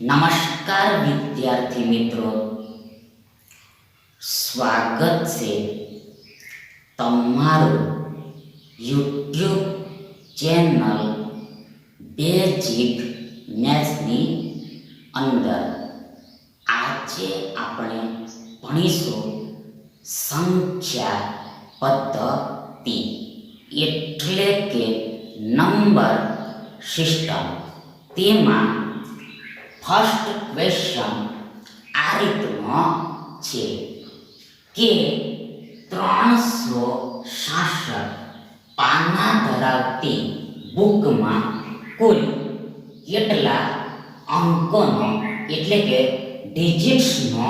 નમસ્કાર વિદ્યાર્થી મિત્રો. સ્વાગત છે તમારું યુટ્યુબ ચેનલ બેઝિક મેથ્સની અંદર. આજે આપણે ભણીશું સંખ્યા પદ્ધતિ એટલે કે નંબર સિસ્ટમ. તેમાં ફર્સ્ટ ક્વેશ્ચન આ રીતનો છે કે ત્રણસો સાસઠ પાના ધરાવતી બુકમાં કુલ કેટલા અંકોનો, એટલે કે ડિજિટ્સનો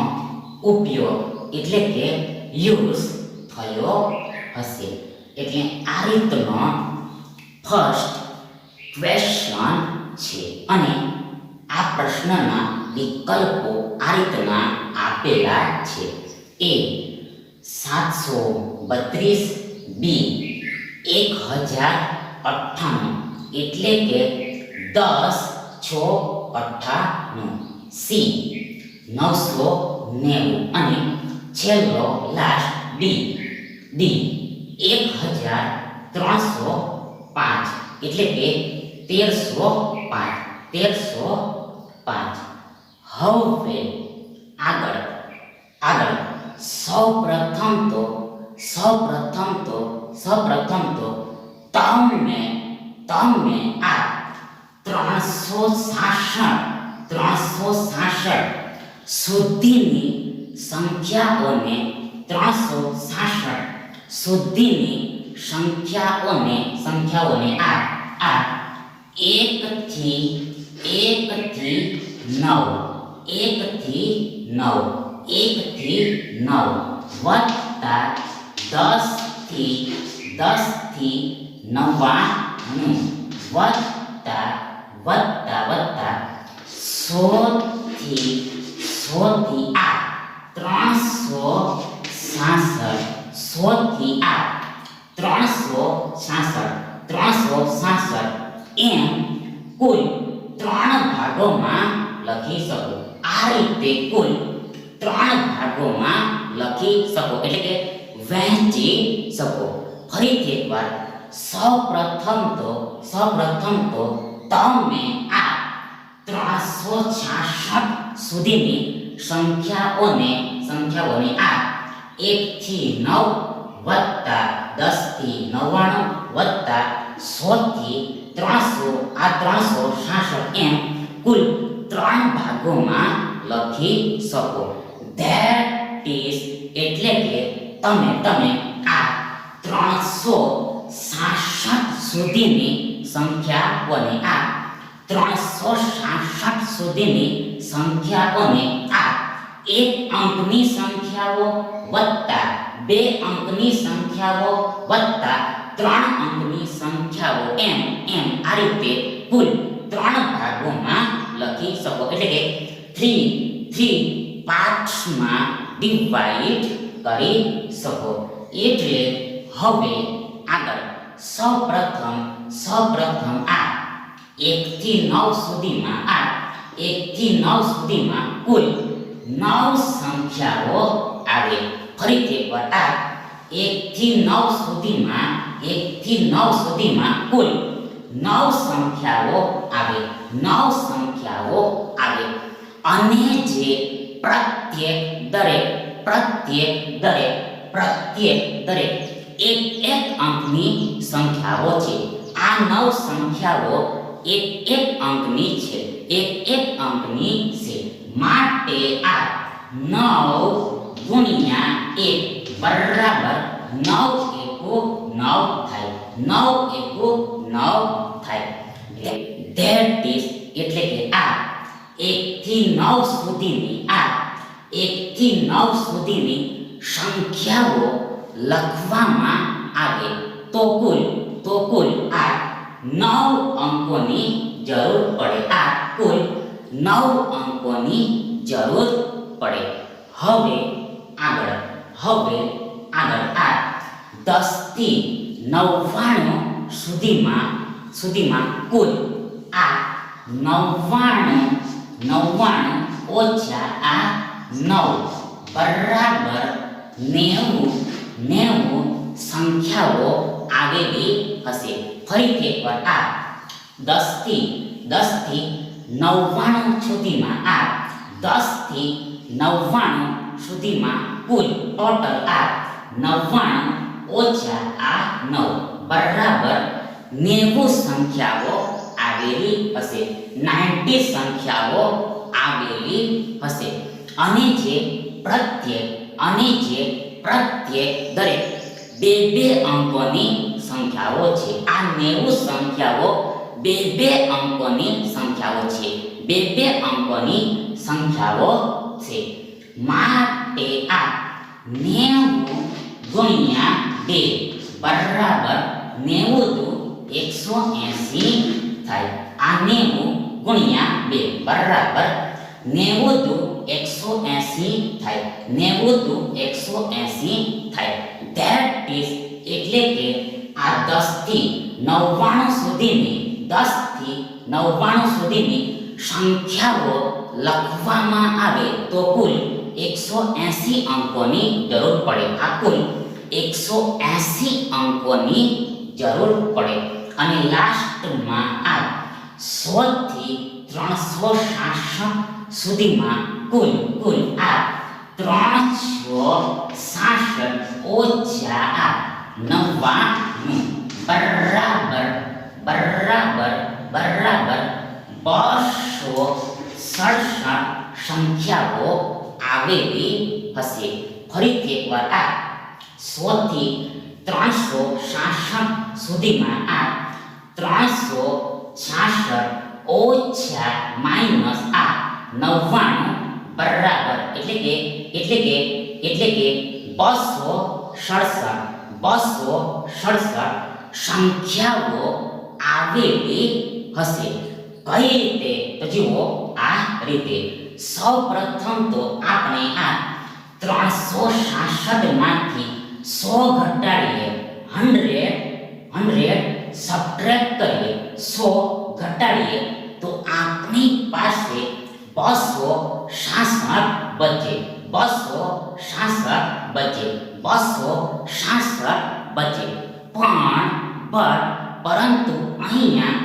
ઉપયોગ, એટલે કે યુઝ થયો હશે. એટલે આ રીતનો ફર્સ્ટ ક્વેશ્ચન છે. અને આ પ્રશ્નના વિકલ્પો આ રીતના આપેલા છે. એ સાતસો બત્રીસ, બી એક હજાર અઠ્ઠાણું, એટલે કે દસ છ અઠ્ઠાણું, સી નવસો નેવું અને છેલ્લો લાસ્ટ ડી ડી એક હજાર ત્રણસો પાંચ, એટલે કે તેરસો પાંચ, તેરસો પાંચ હવે આગળ આગળ. સૌ પ્રથમ તો સૌ પ્રથમ તો સૌ પ્રથમ તો તમને તમને આ ત્રણસો સાસઠ ત્રણસો સાસઠ સુધીની સંખ્યાઓને, ત્રણસો સાસઠ સુધીની સંખ્યાઓને સંખ્યાઓને આ આ એકથી એકથી નવ. એકથી નવ. એકથી નવ. વત્તા દસથી દસથી નવ્વાણું. વત્તા વત્તા વત્તા. સોથી સોથી આ ત્રણસો સાસઠ. સોથી આ ત્રણસો સાસઠ. ત્રણસો સાસઠ. એમ કુલ ભાગોમાં લખી શકો. આ રીતે કુલ ત્રણ ભાગોમાં લખી શકો. એટલે કે વહેંચી શકો. ફરીથી એકવાર. સૌપ્રથમ તો સૌપ્રથમ તો તમે આ ત્રણસો છાસઠ સુધીની સંખ્યાઓને સંખ્યાઓને આ એકથી નવ વત્તા દસથી નવ્વાણું વત્તા સોથી ત્રણસો, આ ત્રણસો છાસઠ એમ કુલ ત્રણ ભાગોમાં લખી શકો. ધેટ ઇઝ એટલે કે તમે તમે આ ત્રણસો સાસઠ સુધીની સંખ્યાઓને આ ત્રણસો સાસઠ સુધીની સંખ્યાઓને આ એક અંકની સંખ્યાઓ વત્તા બે અંકની સંખ્યાઓ વત્તા ત્રણ અંકની સંખ્યાઓ એમ એમ આ રીતે કુલ ત્રણ ભાગોમાં લખી શકો. એટલે કે થ્રી થ્રી પાર્ટ્સમાં ડિવાઈડ કરી શકો. એટલે હવે આગળ સૌપ્રથમ સૌપ્રથમ આ એકથી નવ સુધીમાં, આ એકથી નવ સુધીમાં કુલ નવ સંખ્યાઓ આવે. ફરીથી એકવાર આ એકથી નવ સુધીમાં એકથી નવ સુધીમાં કુલ નવ સંખ્યાઓ આવે, નવ સંખ્યાઓ આવે. અને જે પ્રત્યેક દરેક પ્રત્યેક દરેક પ્રત્યેક દરેક એક એક અંકની સંખ્યાઓ છે. આ નવ સંખ્યાઓ એક એક અંકની છે, એક એક અંકની છે. માટે આ નવ ગુણ્યા એક બરાબર નવ એકો નવ થાય. નવ એકુ નવ થાય. એટલે ધેટ ઇઝ એટલે કે આ. એકથી નવ સુધીની આ. એકથી નવ સુધીની સંખ્યાઓ લખવામાં આવે. તો કુલ તો કુલ આ નવ અંકોની જરૂર પડે. આ કુલ નવ અંકોની જરૂર પડે. હવે આગળ હવે આગળ આ દસથી નવ્વાણું સુધીમાં સુધીમાં કુલ આ નવ્વાણું નવ્વાણું ઓછા આ નવ બરાબર નેવું નેવું સંખ્યાઓ આવેલી હશે. ફરીથી એકવાર આ દસથી દસથી નવ્વાણું સુધીમાં આ દસથી નવ્વાણું સુધીમાં કુલ ટોટલ આ નવ્વાણું ઓછા આ નવ. બરાબર નેવું સંખ્યાઓ આવેલી હશે. નાઇન્ટી સંખ્યાઓ આવેલી હશે. અને જે પ્રત્યેક અને જે પ્રત્યેક દરેક બે બે અંકોની સંખ્યાઓ છે. આ નેવું સંખ્યાઓ બે બે અંકોની સંખ્યાઓ છે. બે બે અંકોની સંખ્યાઓ છે. માટે આ નેવું ગુણ્યા બે. બરાબર નેવું તો એકસો એસી થાય. આ નેવું ગુણ્યા બે બરાબર. નેવું તો એકસો એસી થાય. નેવું તો એકસો એસી થાય ધેટ ઇઝ એટલે કે આ દસથી નવ્વાણું સુધીની, દસથી નવ્વાણું સુધીની સંખ્યાઓ લખવામાં આવે તો કુલ એકસો એંસી અંકોની જરૂર પડે. આ કુલ એકસો એંસી અંકોની જરૂર પડે. અને લાસ્ટમાં આ સોથી ત્રણસો સાસઠ સુધીમાં કુલ કુલ આ ત્રણસો સાસઠ ઓછા આ નવ્વાણું. બરાબર બરાબર બરાબર બસો સડસઠ સંખ્યાઓ આવેલી હશે. ફરીથી એકવાર આ સોથી ત્રણસો સાસઠ સુધીમાં આ ત્રણસો છાસઠ ઓછા માઇનસ આ નવ્વાણું બરાબર એટલે કે એટલે કે એટલે કે બસો સડસઠ બસો સડસઠ સંખ્યાઓ આવેલી હશે કઈ રીતે તો જુઓ આ રીતે સૌપ્રથમ તો આપણે આ ત્રણસો સાસઠમાંથી સો ઘટાડીએ હંડ્રેડ હંડ્રેડ સબટ્રેક્ટ કરીએ સો ઘટાડીએ તો આપણી પાસે બસો સાસઠ બચે, બસો સાસઠ બચે, બસો સાસઠ બચે. પણ પર પરંતુ અહીંયા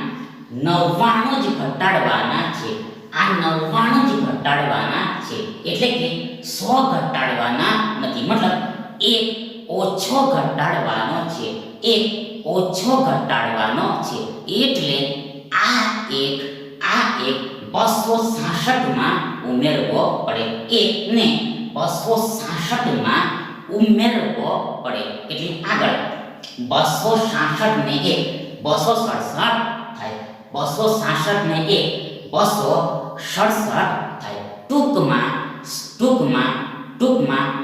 નવ્વાણું જ ઘટાડવાના છે. આ નવ્વાણું જ ઘટાડવાના છે. એટલે કે સો ઘટાડવાના નથી. મતલબ એક ઓછો ઘટાડવાનો છે. એક ઓછો ઘટાડવાનો છે. એટલે આ એક આ એક બસો સાસઠમાં ઉમેરવો પડે. એકને બસો સાસઠમાં ઉમેરવો પડે. એટલે આગળ. બસો સાસઠ ને એક, બસો સડસઠ થાય. બસો સાસઠ ને એક, બસો સડસઠ થાય. ટૂંકમાં ટૂંકમાં ટૂંકમાં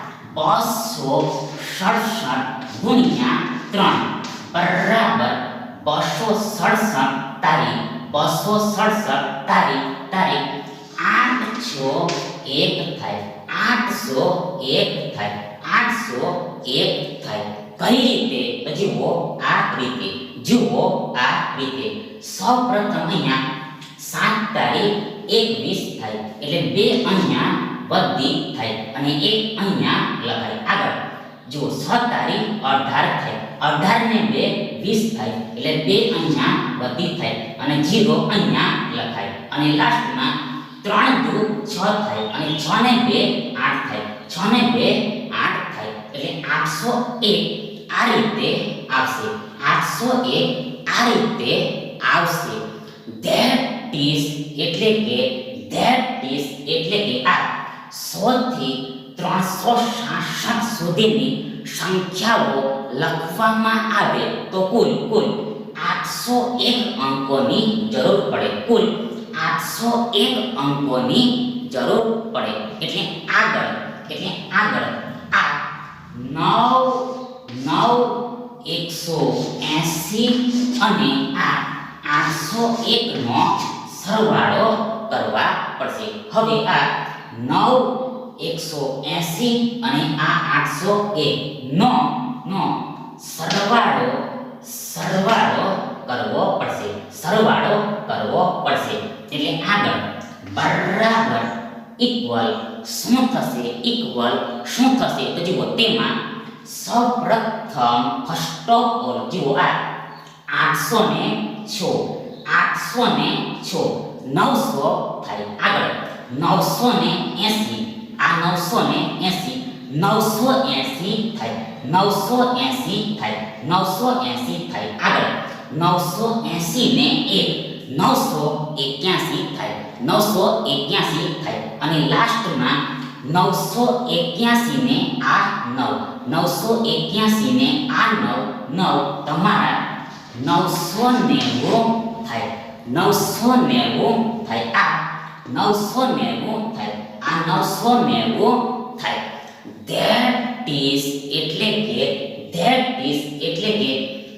બસો સડસઠ ગુણ્યા ત્રણ બરાબર બસો સડસઠ તારીખ બસો સડસઠ તારીખ તારીખ આઠસો એક થાય આઠસો એક થાય આઠસો એક થાય કઈ રીતે જુઓ આ રીતે જુઓ આ રીતે સૌપ્રથમ અહીંયા સાત તારીખ એકવીસ થાય એટલે બે અહીંયા વધી થાય અને એક અહીંયા લખાય. આગળ. જો 6 તારીખ અઢાર થાય. અઢાર ને બે વીસ થાય. એટલે બે અહીંયા વધી થાય અને જીરો અહીંયા લખાય. અને લાસ્ટમાં 3 દુ છ થાય અને છ ને બે આઠ થાય. છ ને બે આઠ થાય. એટલે આઠસો એક આ રીતે આવશે. આઠસો એક આ રીતે આવશે. ધેટ ઇઝ એટલે કે ધેટ ઇઝ એટલે કે આ સો થી ત્રણસો સાસઠ સુધીની સંખ્યાઓ લખવામાં આવે તો કુલ કુલ આઠસો એક અંકોની જરૂર પડે. કુલ આઠસો એક અંકોની જરૂર પડે. એટલે આગળ એટલે આગળ. આ નવ નવ, એકસો એંસી અને આ આઠસો એકનો સરવાળો કરવા પડશે. હવે આ નવ, એકસો એસી અને આ આઠસો એક. નો નો. સરવાળો સરવાળો કરવો પડશે. સરવાળો કરવો પડશે. એટલે આગળ. બરાબર ઇક્વલ શું થશે? ઇક્વલ શું થશે? તો જુઓ, તેમાં સૌપ્રથમ ફર્સ્ટ ઓફ ઓલ જુઓ આ આઠસો ને છો. આઠસો ને છો. નવસો થાય. આગળ. નવસો ને એંસી આ નવસો ને નવસો એંસી થાય નવસો એંસી થાય નવસો એંસી થાય આગળ નવસો એંસી એક નવસો એક્યાસી થાય નવસો એક્યાસી થાય અને લાસ્ટમાં નવસો એક્યાસી આ નવ નવસો એક્યાસી આ નવ નવ તમારા નવસો નેવું થાય નવસો નેવું થાય આ નવસો નેવું થાય. આ નવસો નેવું થાય. ધેટ ઇઝ એટલે કે, ધેટ ઇઝ એટલે કે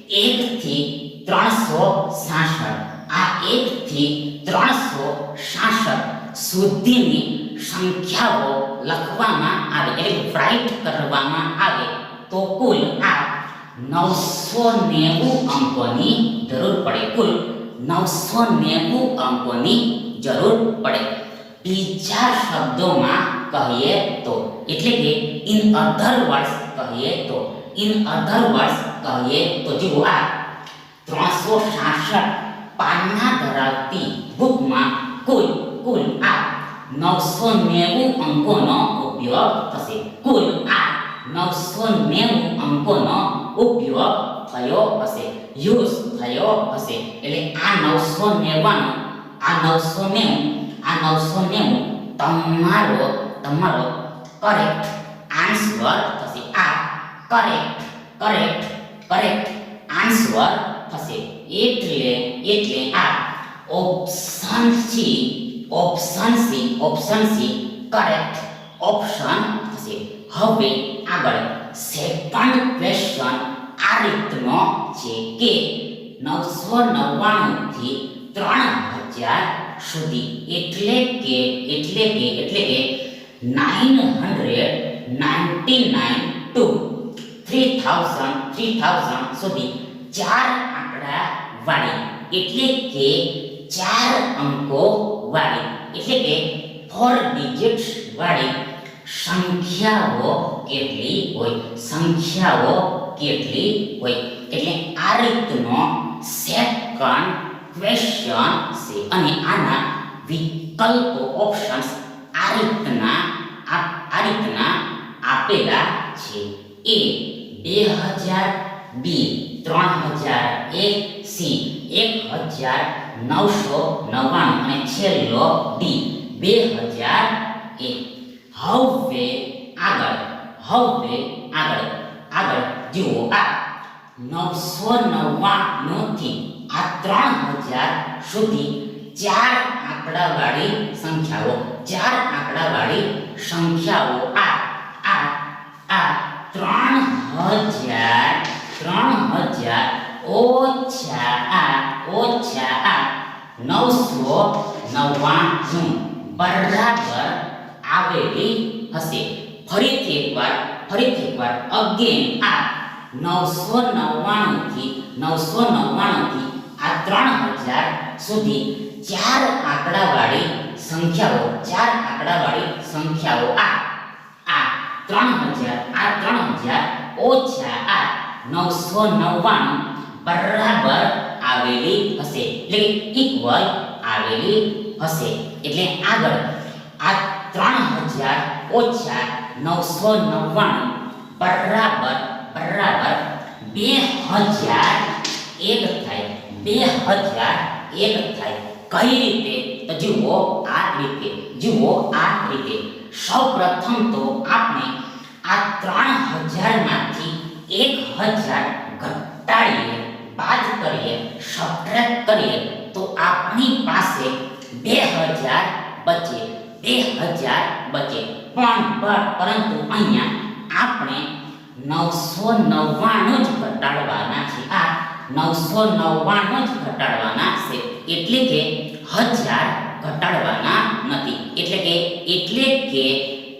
એકથી ત્રણસો સાસઠ. આ એકથી ત્રણસો સાસઠ સુધીની સંખ્યાઓ લખવામાં આવે, એટલે રાઇટ કરવામાં આવે. તો કુલ આ નવસો નેવું અંકોની જરૂર પડે. કુલ નવસો નેવું અંકોની જરૂર પડે. બીજા શબ્દોમાં કહીએ તો, એટલે કે ઇન અધર વર્ડ્સ કહીએ તો. ઇન અધર વર્ડ્સ કહીએ તો જુઓ આ ત્રણસો સાસઠ પાના ધરાવતી બુકમાં કુલ કુલ આ નવસો નેવું અંકોનો ઉપયોગ થશે. કુલ આ નવસો નેવું અંકોનો ઉપયોગ થયો હશે. યુઝ થયો હશે. એટલે આ નવસો નેવાનું આ નવસો નેવું આ નવસો નેવું તમારો તમારો કરેક્ટ આન્સર થશે. આ કરેક્ટ કરેક્ટ કરેક્ટ આન્સર થશે. એટલે એટલે આ option C option C option C correct option થશે. હવે આગળ સેકન્ડ ક્વેશ્ચન આ રીતનો છે કે નવસો નવ્વાણુંથી ત્રણ હજાર સુધી. એટલે કે એટલે કે એટલે કે nine hundred ninety nine to three thousand three thousand સુધી ચાર આંકડા વાળી. એટલે કે ચાર અંકો વાળી. એટલે કે ફોર ડિજિટ્સ વાળી સંખ્યાઓ કેટલી હોય? સંખ્યાઓ કેટલી હોય? એટલે આ રીતનો સેકન્ડ ક્વેશ્ચન છે અને આના વિકલ્પો ઓપ્શન્સ આ રીતના આ રીતના આપેલા છે એ બે હજાર બી ત્રણ હજાર એક સી એક હજાર નવસો નવ્વાણું અને છેલ્લો ડી બે હજાર એક હવે આગળ હવે આગળ આગળ જુઓ આ નવસો નવ્વાણુંથી આ ત્રણ હજાર સુધી ચાર આંકડાવાળી સંખ્યાઓ, ચાર આંકડાવાળી સંખ્યાઓ. આ આ આ ત્રણ હજાર ત્રણ હજાર ઓછા, આ ઓછા, આ નવસો નવ્વાણું બરાબર આવેલી હશે. ફરીથી એકવાર ફરીથી એકવાર, અગેન આ નવસો નવ્વાણુંથી નવસો નવ્વાણુંથી આ ત્રણ હજાર સુધી ચાર આંકડાવાળી સંખ્યાઓ, ચાર આંકડાવાળી સંખ્યાઓ આ. આ ત્રણ હજાર, આ ત્રણ હજાર ઓછા આ નવસો નવ્વાણું બરાબર આવેલી હશે. એટલે ઇક્વલ આવેલી હશે. એટલે આગળ આ ત્રણ હજાર ઓછા નવસો નવ્વાણું બરાબર બરાબર બે હજાર એક થાય. બે હજાર એક થાય. કઈ રીતે? તો જુઓ આ રીતે, જુઓ આ રીતે. સૌપ્રથમ તો આપણે આ ત્રણ હજારમાંથી એક હજાર ઘટાડીએ, બાદ કરીએ સબટ્રેક્ટ કરીએ, તો આપણી પાસે બે હજાર બચે, બે હજાર બચે. પણ પરંતુ અહીંયા આપણે નવસો નવ્વાણું જ ઘટાડવાના છે આ નવસો નવ્વાણું જ ઘટાડવાના છે. એટલે કે હજાર ઘટાડવાના નથી. એટલે કે એટલે કે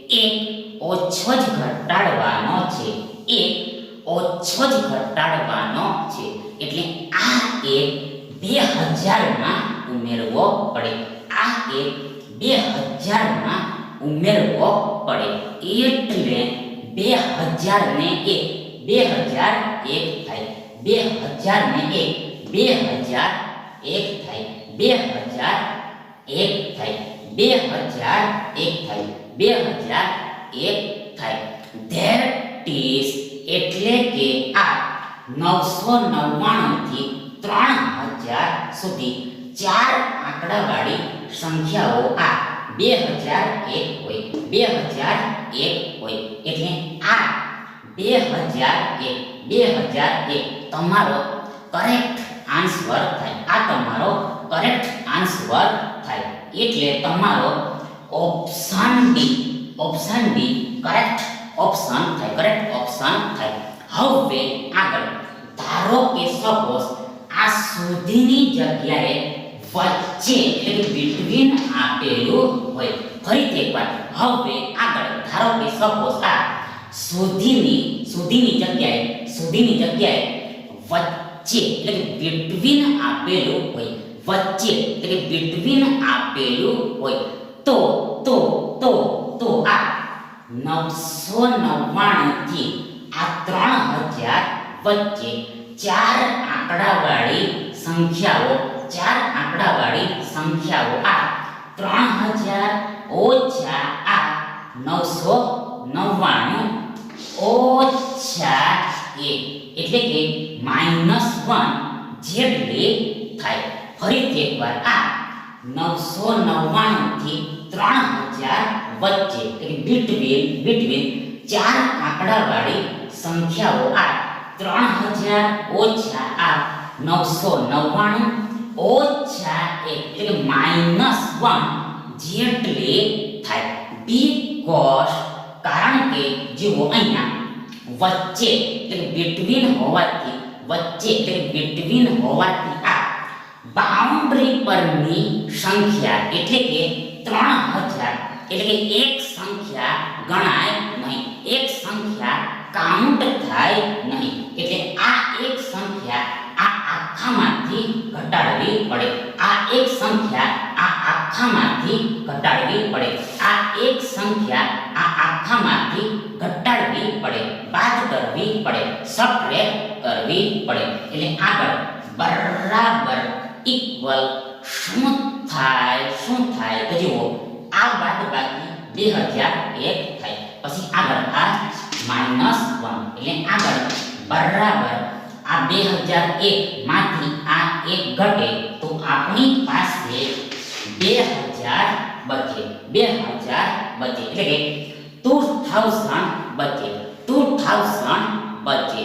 એક ઓછો જ ઘટાડવાનો છે. એક ઓછો જ ઘટાડવાનો છે. એટલે આ એક બે હજારમાં ઉમેરવો પડે. આ એક બે હજારમાં ઉમેરવો પડે. એટલે બે હજારને એક, બે હજાર એક થાય. બે હજાર ને એક બે હજાર એક થાય બે હજાર એક થાય, બે હજાર એક થાય, બે હજાર એક થાય. ધેટ ઇઝ એટલે કે આ નવસો નવ્વાણુંથી ત્રણ હજાર સુધી ચાર આંકડાવાળી સંખ્યાઓ આ બે હજાર એક હોય, બે હજાર એક હોય. એટલે આ બે હજાર એક, બે હજાર એક તમારો કરેક્ટ આન્સર થાય. આ તમારો કરેક્ટ આન્સર થાય. એટલે તમારો option D option D correct option થાય કરેક્ટ ઓપ્શન થાય. હવે આગળ, ધારો કે સપોઝ આ સુધીની જગ્યાએ વચ્ચે એટલે કે બિટવીન આપેલું હોય. ફરીથી એકવાર, હવે આગળ, ધારો કે સપોઝ આ સુધીની સુધીની જગ્યાએ સુધીની જગ્યાએ વચ્ચે, એટલે કે બિટવીન આપેલું હોય, વચ્ચે, એટલે કે બિટવીન આપેલું હોય. તો તો તો તો આ નવસો નવ્વાણુંથી આ ત્રણ હજાર વચ્ચે ચાર આંકડાવાળી સંખ્યાઓ, ચાર આંકડાવાળી સંખ્યાઓ આ ત્રણ હજાર ઓછા આ નવસો નવ્વાણું ઓછા એક એટલે કે માઇનસ વન જેટલી થાય. ફરીથી એકવાર આ નવસો નવ્વાણુંથી ત્રણ હજાર વચ્ચે, એટલે બિટવીન બિટવીન ચાર આંકડાવાળી સંખ્યાઓ આ ત્રણ હજાર ઓછા આ નવસો નવ્વાણું ઓછા એક, એટલે કે માઇનસ વન જેટલી થાય. બીકોઝ કારણ કે, જુઓ અહીંયા વચ્ચે, એટલે બિટવીન હોવાથી, વચ્ચે, એટલે બિટવીન હોવાથી આ બાઉન્ડ્રી પરની સંખ્યા, એટલે કે ત્રણ હજાર, એટલે કે એક સંખ્યા ગણાય નહીં, એક સંખ્યા કાઉન્ટ થાય નહીં. એટલે આ એક સંખ્યા આખામાંથી ઘટાડવી પડે. આ એક સંખ્યા આ આખામાંથી ઘટાડવી પડે. આ એક સંખ્યા આ આખામાંથી ઘટાડવી પડે. બાદ કરવી પડે. સબટ્રેક્ટ કરવી પડે. એટલે આગળ બરાબર ઇક્વલ શું થાય? શું થાય? તો જુઓ, આ બાદ બાકી બે હજાર એક થાય. પછી આગળ આ માઇનસ વન એટલે આગળ બરાબર આ બે હજાર એક માંથી આ એક ઘટે તો આપણી પાસે બે હજાર બચે, બે હજાર બચે, એટલે કે ટુ થાઉઝન્ડ બચે ટુ થાઉઝન્ડ બચે.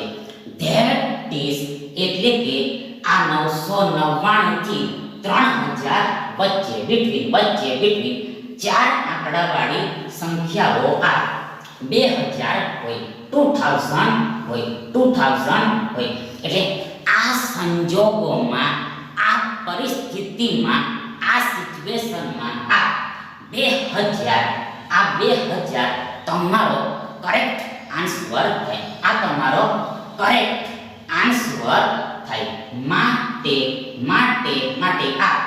ધેટ ઇઝ એટલે કે આ નવસો નવ્વાણું થી ત્રણ હજાર વચ્ચે બિટવીન વચ્ચે બિટવીન ચાર આંકડાવાળી સંખ્યાઓ આ બે હજાર હોય, ટુ થાઉઝન્ડ હોય, ટુ થાઉઝન્ડ હોય. એટલે આ સંજોગોમાં, આ પરિસ્થિતિમાં, આ સિચ્યુએશનમાં, આ બે હજાર, આ બે હજાર તમારો કરેક્ટ આન્સર થાય. આ તમારો કરેક્ટ આન્સર થાય. માટે માટે માટે આ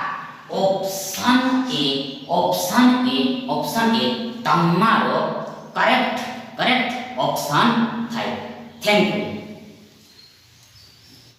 option A option A option A તમારો કરેક્ટ કરેક્ટ ઓપ્શન થાય થેન્ક યુ